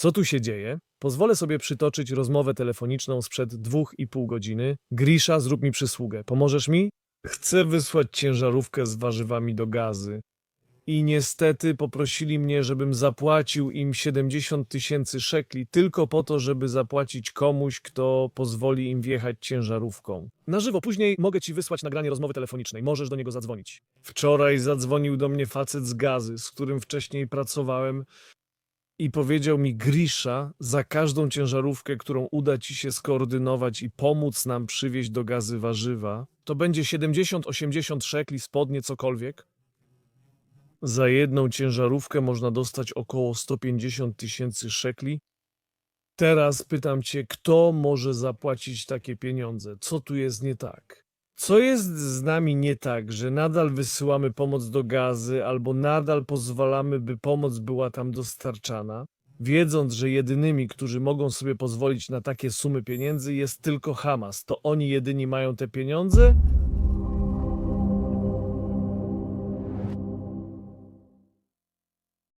Co tu się dzieje? Pozwolę sobie przytoczyć rozmowę telefoniczną sprzed dwóch i pół godziny. Grisza, zrób mi przysługę. Pomożesz mi? Chcę wysłać ciężarówkę z warzywami do gazy. I niestety poprosili mnie, żebym zapłacił im 70 tysięcy szekli tylko po to, żeby zapłacić komuś, kto pozwoli im wjechać ciężarówką. Na żywo, później mogę ci wysłać nagranie rozmowy telefonicznej. Możesz do niego zadzwonić. Wczoraj zadzwonił do mnie facet z gazy, z którym wcześniej pracowałem i powiedział mi Grisza, za każdą ciężarówkę, którą uda ci się skoordynować i pomóc nam przywieźć do gazy warzywa, to będzie 70-80 szekli, spodnie, cokolwiek. Za jedną ciężarówkę można dostać około 150 tysięcy szekli. Teraz pytam cię, kto może zapłacić takie pieniądze? Co tu jest nie tak? Co jest z nami nie tak, że nadal wysyłamy pomoc do gazy albo nadal pozwalamy, by pomoc była tam dostarczana, wiedząc, że jedynymi, którzy mogą sobie pozwolić na takie sumy pieniędzy jest tylko Hamas? To oni jedyni mają te pieniądze?